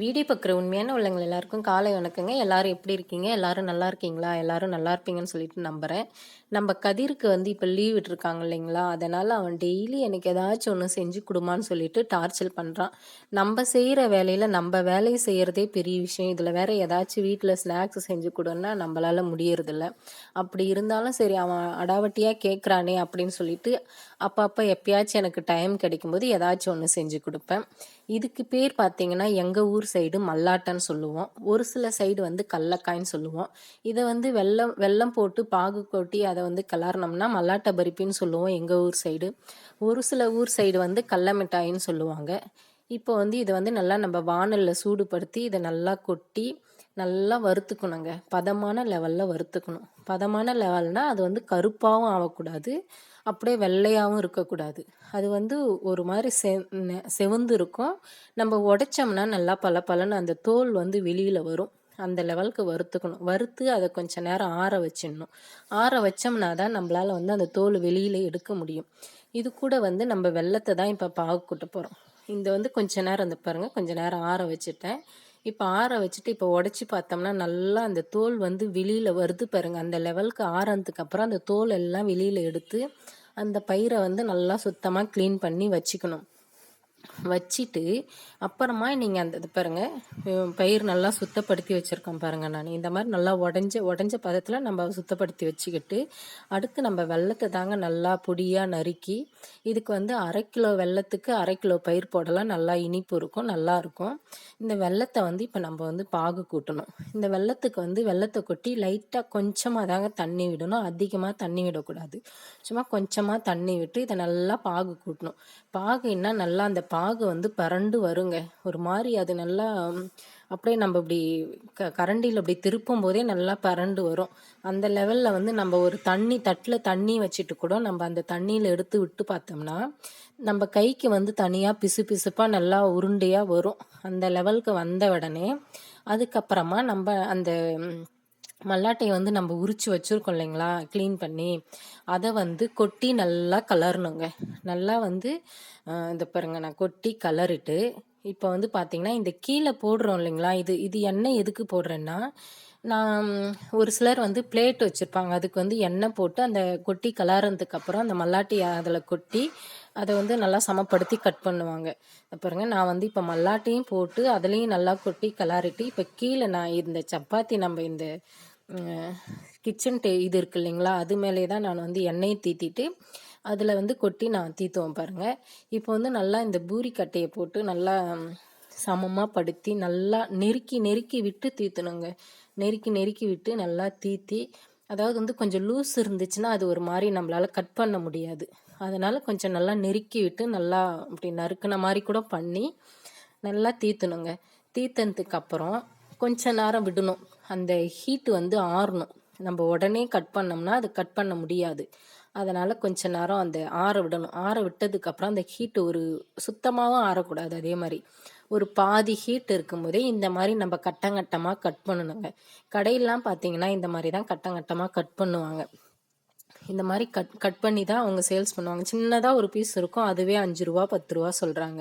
Video பார்க்குற உண்மையான உள்ளவங்கள் எல்லாருக்கும் காலை வணக்கங்க. எல்லாரும் எப்படி இருக்கீங்க? எல்லாரும் நல்லா இருக்கீங்களா? எல்லாரும் நல்லா இருப்பீங்கன்னு சொல்லிட்டு நம்புகிறேன் நம்ம கதிருக்கு வந்து இப்போ லீவ் விட்டுருக்காங்க இல்லைங்களா? அதனால் அவன் டெய்லி எனக்கு ஏதாச்சும் ஒன்று செஞ்சு கொடுமான்னு சொல்லிட்டு டார்ச்சர் பண்ணுறான் நம்ம செய்கிற வேலையில் நம்ம வேலையை செய்கிறதே பெரிய விஷயம். இதில் வேற ஏதாச்சும் வீட்டில் ஸ்நாக்ஸ் செஞ்சு கொடுன்னா நம்மளால் முடியறதில்ல. அப்படி இருந்தாலும் சரி அவன் அடாவட்டியாக கேட்குறானே அப்படின்னு சொல்லிட்டு அப்பப்போ எப்பயாச்சும் எனக்கு டைம் கிடைக்கும்போது ஏதாச்சும் ஒன்று செஞ்சு கொடுப்பேன். இதுக்கு பேர் பார்த்தீங்கன்னா எங்கள் ஊர் சைடு மல்லாட்டன்னு சொல்லுவோம். ஒரு சில சைடு வந்து கல்லக்காய்ன்னு சொல்லுவோம். இதை வந்து வெள்ளம் வெள்ளம் போட்டு பாகு கொட்டி அதை வந்து கலர்னோம்னா மல்லாட்ட பருப்பின்னு சொல்லுவோம் எங்கள் ஊர் சைடு. ஒரு சில ஊர் சைடு வந்து கடல மிட்டாயின்னு சொல்லுவாங்க. இப்போ வந்து இதை வந்து நல்லா நம்ம வானலில் சூடுபடுத்தி இதை நல்லா கொட்டி நல்லா வறுத்துக்கணுங்க. பதமான லெவலில் வறுத்துக்கணும். பதமான லெவல்னால் அது வந்து கருப்பாகவும் ஆகக்கூடாது அப்படியே வெள்ளையாகவும் இருக்கக்கூடாது. அது வந்து ஒரு மாதிரி செ செவந்து இருக்கும். நம்ம உடைச்சோம்னா நல்லா பல பலன்னு அந்த தோல் வந்து வெளியில் வரும். அந்த லெவலுக்கு வறுத்துக்கணும். வறுத்து அதை கொஞ்சம் நேரம் ஆற வச்சிடணும். ஆற வச்சோம்னா தான் நம்மளால் வந்து அந்த தோல் வெளியில் எடுக்க முடியும். இது கூட வந்து நம்ம வெள்ளத்தை தான் இப்போ பாகு கூட்ட போகிறோம் இந்த வந்து கொஞ்ச நேரம் இந்த பாருங்கள் கொஞ்சம் நேரம் ஆற வச்சுட்டேன். இப்போ ஆற வச்சுட்டு இப்போ உடச்சி பார்த்தோம்னா நல்லா அந்த தோல் வந்து வெளியில் வருது பாருங்கள் அந்த லெவலுக்கு ஆறதுக்கு அப்புறம் அந்த தோல் எல்லாம் வெளியில் எடுத்து அந்த பயிரை வந்து நல்லா சுத்தமாக க்ளீன் பண்ணி வச்சுக்கணும். வச்சுட்டு அப்புறமா நீங்கள் அந்த இது பாருங்கள் பயிர் நல்லா சுத்தப்படுத்தி வச்சுருக்கோம் பாருங்கள் நான். இந்த மாதிரி நல்லா உடஞ்ச உடஞ்ச பதத்தில் நம்ம சுத்தப்படுத்தி வச்சுக்கிட்டு அடுத்து நம்ம வெள்ளத்தை தாங்க நல்லா பொடியாக நறுக்கி இதுக்கு வந்து அரை கிலோ வெள்ளத்துக்கு அரை கிலோ பயிர் போடலாம். நல்லா இனிப்பு இருக்கும் நல்லா இருக்கும். இந்த வெள்ளத்தை வந்து இப்போ நம்ம வந்து பாகு கூட்டணும். இந்த வெள்ளத்துக்கு வந்து வெள்ளத்தை கொட்டி லைட்டாக கொஞ்சமாக தாங்க தண்ணி விடணும். அதிகமாக தண்ணி விடக்கூடாது. சும்மா கொஞ்சமாக தண்ணி விட்டு இதை நல்லா பாகு கூட்டணும். பாகுன்னா நல்லா அந்த பாகு வந்து பரண்டு வருங்க. ஒரு மாதிரி அது நல்லா அப்படியே நம்ம இப்படி க கரண்டியில் இப்படி திருப்பும் போதே நல்லா பரண்டு வரும். அந்த லெவலில் வந்து நம்ம ஒரு தண்ணி தட்டில் தண்ணி வச்சுட்டு கூட நம்ம அந்த தண்ணியில் எடுத்து விட்டு பார்த்தோம்னா நம்ம கைக்கு வந்து தனியாக பிசு பிசுப்பாக நல்லா உருண்டையாக வரும். அந்த லெவலுக்கு வந்த உடனே அதுக்கப்புறமா நம்ம அந்த மல்லாட்டையை வந்து நம்ம உரித்து வச்சுருக்கோம் இல்லைங்களா? க்ளீன் பண்ணி அதை வந்து கொட்டி நல்லா கலரணுங்க. நல்லா வந்து இந்த பாருங்க நான் கொட்டி கலரிட்டு இப்போ வந்து பார்த்திங்கன்னா இந்த கீழே போடுறோம் இல்லைங்களா? இது இது எண்ணெய் எதுக்கு போடுறேன்னா நான் ஒரு சிலர் வந்து பிளேட் வச்சுருப்பாங்க. அதுக்கு வந்து எண்ணெய் போட்டு அந்த கொட்டி கலாரதுக்கு அப்புறம் அந்த மல்லாட்டி அதில் கொட்டி அதை வந்து நல்லா சமப்படுத்தி கட் பண்ணுவாங்க. பாருங்க நான் வந்து இப்போ மல்லாட்டையும் போட்டு அதுலேயும் நல்லா கொட்டி கலாரிட்டு இப்போ கீழே நான் இந்த சப்பாத்தி நம்ம இந்த கிச்சன் டே இது இருக்கு இல்லைங்களா அது மேலே தான் நான் வந்து எண்ணெயை தீத்திட்டு அதில் வந்து கொட்டி நான் தீத்துவேன் பாருங்கள் இப்போ வந்து நல்லா இந்த பூரி கட்டையை போட்டு நல்லா சமமாக படுத்தி நல்லா நெருக்கி நெருக்கி விட்டு தீத்தணுங்க. நெருக்கி நெருக்கி விட்டு நல்லா தீத்தி அதாவது வந்து கொஞ்சம் லூஸ் இருந்துச்சுன்னா அது ஒரு மாதிரி நம்மளால் கட் பண்ண முடியாது. அதனால் கொஞ்சம் நல்லா நெருக்கி விட்டு நல்லா அப்படி நறுக்கின மாதிரி கூட பண்ணி நல்லா தீத்தணுங்க. தீத்தனதுக்கு அப்புறம் கொஞ்ச நேரம் விடணும். அந்த ஹீட்டு வந்து ஆறணும். நம்ம உடனே கட் பண்ணோம்னா அது கட் பண்ண முடியாது. அதனால் கொஞ்ச நேரம் அந்த ஆற விடணும். ஆற விட்டதுக்கப்புறம் அந்த ஹீட்டு ஒரு சுத்தமாகவும் ஆறக்கூடாது. அதே மாதிரி ஒரு பாதி ஹீட் இருக்கும்போதே இந்த மாதிரி நம்ம கட்டங்கட்டமாக கட் பண்ணணுங்க. கடையிலாம் பார்த்தீங்கன்னா இந்த மாதிரி தான் கட்டங்கட்டமாக கட் பண்ணுவாங்க. இந்த மாதிரி கட் கட் பண்ணி தான் அவங்க சேல்ஸ் பண்ணுவாங்க. சின்னதாக ஒரு பீஸ் இருக்கும். அதுவே அஞ்சு ரூபா பத்து ரூபா சொல்கிறாங்க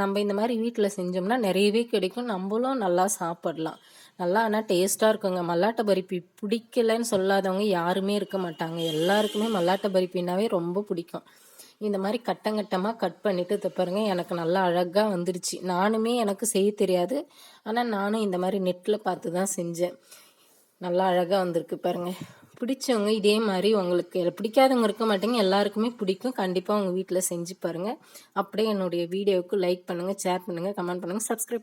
நம்ம இந்த மாதிரி வீட்டில் செஞ்சோம்னா நிறையவே கிடைக்கும். நம்மளும் நல்லா சாப்பிடலாம். நல்லா ஆனால் டேஸ்ட்டாக இருக்குங்க. மல்லாட்டை பருப்பி பிடிக்கலன்னு சொல்லாதவங்க யாருமே இருக்க மாட்டாங்க. எல்லாருக்குமே மல்லாட்டை பருப்பினாவே ரொம்ப பிடிக்கும். இந்த மாதிரி கட்டங்கட்டமாக கட் பண்ணிவிட்டு பாருங்க எனக்கு நல்லா அழகாக வந்துடுச்சு நானுமே எனக்கு செய்ய தெரியாது. ஆனால் நானும் இந்த மாதிரி நெட்டில் பார்த்து தான் செஞ்சேன். நல்லா அழகாக வந்திருக்கு பாருங்கள் பிடிச்சவங்க இதே மாதிரி உங்களுக்கு பிடிக்காதவங்க இருக்க மாட்டேங்க. எல்லாருக்குமே பிடிக்கும். கண்டிப்பாக உங்கள் வீட்டில் செஞ்சு பாருங்கள் அப்படியே என்னுடைய வீடியோவுக்கு லைக் பண்ணுங்கள் ஷேர் பண்ணுங்கள் கமெண்ட் பண்ணுங்கள் சப்ஸ்கிரைப்